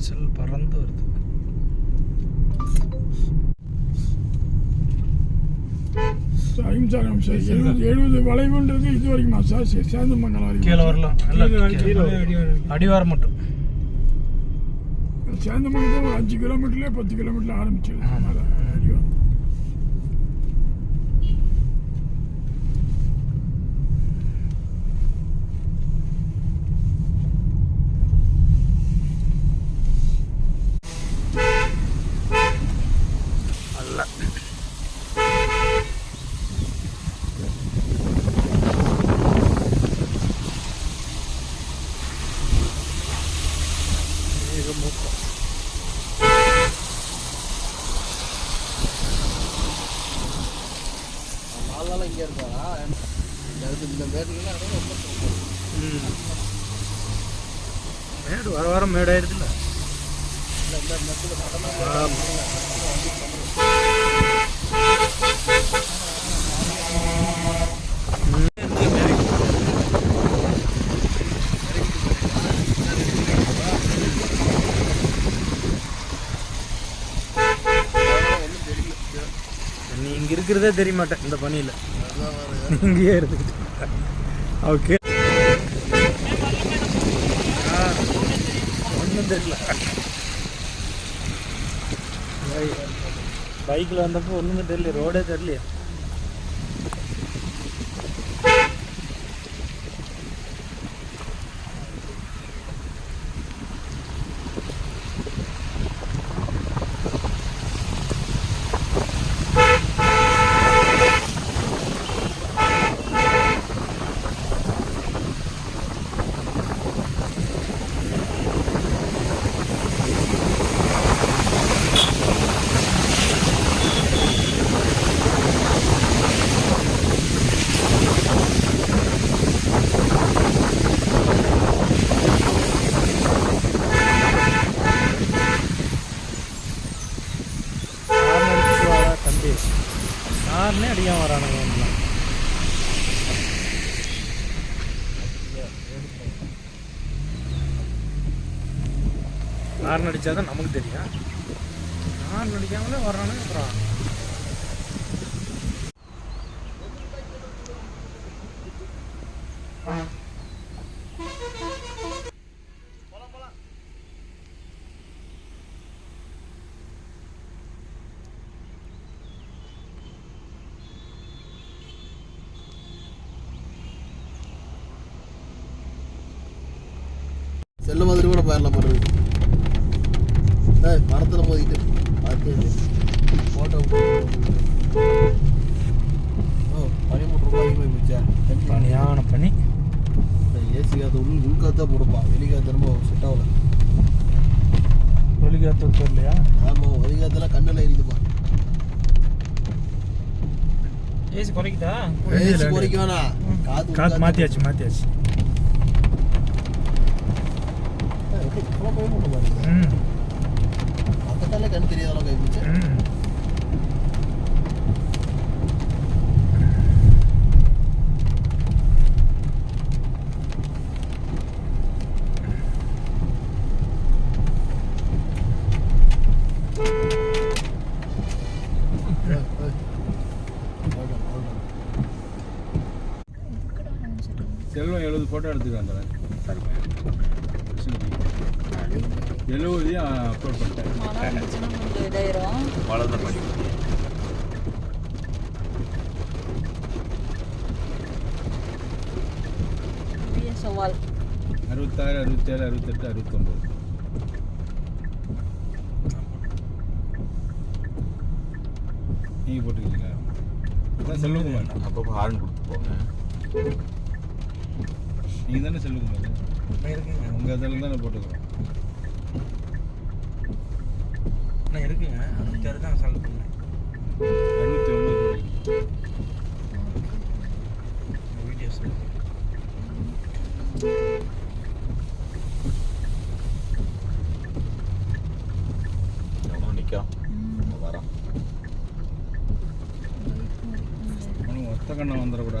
ஈசல் பறந்து வருது. எழுபது வளைவுன்றது இது வரைக்கும் சார் சே- சேந்தமங்கலம் வரைக்கும் கீழே வரலாம். அடிவாரம் மட்டும். ஒரு அஞ்சு கிலோமீட்டர்லேயே பத்து கிலோமீட்டர் ஆரம்பிச்சிடும் மேகமூட்டம் நாலு நாள் இங்கே எனக்கு இந்த மேட்டுலாம் ரொம்ப. ம் மேடு வர வர மேடு ஆயிடுதுல்ல இல்ல, இந்த மெத்துல கடனா ஆமா. ஒன்றும் தெரியல நீ இருக்கிறதே தெரிய மாட்டேன் இந்த பணியில். இங்கேயே இருந்துக்கிட்டு ஓகே ஒன்றும் தெரியல. பைக்கில் வந்தப்போ ஒன்றுமே தெரியல ரோடே தெரியலையே. ஹார்னே அடிக்காம வரானுங்க ஒன்றும் ஹார்ன் அடிச்சாதான் நமக்கு தெரியும். ஹார்ன் அடிக்காமலே வர்றானுங்க அப்புறம். செல்ல மாதிரி கூட போயிடலாம் பண்ணுறது ஏய் மரத்தில் மோதிட்டு பார்த்து ஃபோட்டோ ஓ பதிமூணு ரூபாய்க்கு போய் முடிச்சா பனியான பனி. ஏசி காற்று உள் உள்காத்தா போடுப்பா. வெளிக்காத்து ரொம்ப செட் ஆகல. ஒலிகாத்து தெரியலையா? ஆமாம் வெளிக்காத்தெல்லாம் கண்ணில் எரியுதுப்பா ஏசி குறைக்குதா? ஏசி குறைக்க காத்து மாற்றியாச்சு மாற்றியாச்சு பக்கத்தாலே கண் தெரியாதெல்லாம் கை பிடிச்சேன் ம் செல்வம் எழுபது ஃபோட்டோ எடுத்துட்டு எழுபதையும் அப்லோட் பண்ணிட்டேன். இதாயிரும் அவ்வளோதான் பண்ணி சவால் அறுபத்தாறு அறுபத்தேழு அறுபத்தெட்டு அறுபத்தொம்போது. நீங்கள் போட்டுக்கிறீங்களா? அதான் செல்வகுமார். அப்பப்போ ஹார்ன் கொடுத்து போங்க. நீங்கள் தானே செல்வகுமார்? உங்கள் இதில் தானே போட்டுக்கிறோம். அண்ணா இருக்குங்க அறுபத்தாறு தான் சால்வ் பண்ணேன் அறுபத்தி ஒம்பது போட்டுக்கிறோம் வீடியோஸ் வரான். ஒத்த கண்ணை வந்துடக்கூடாது.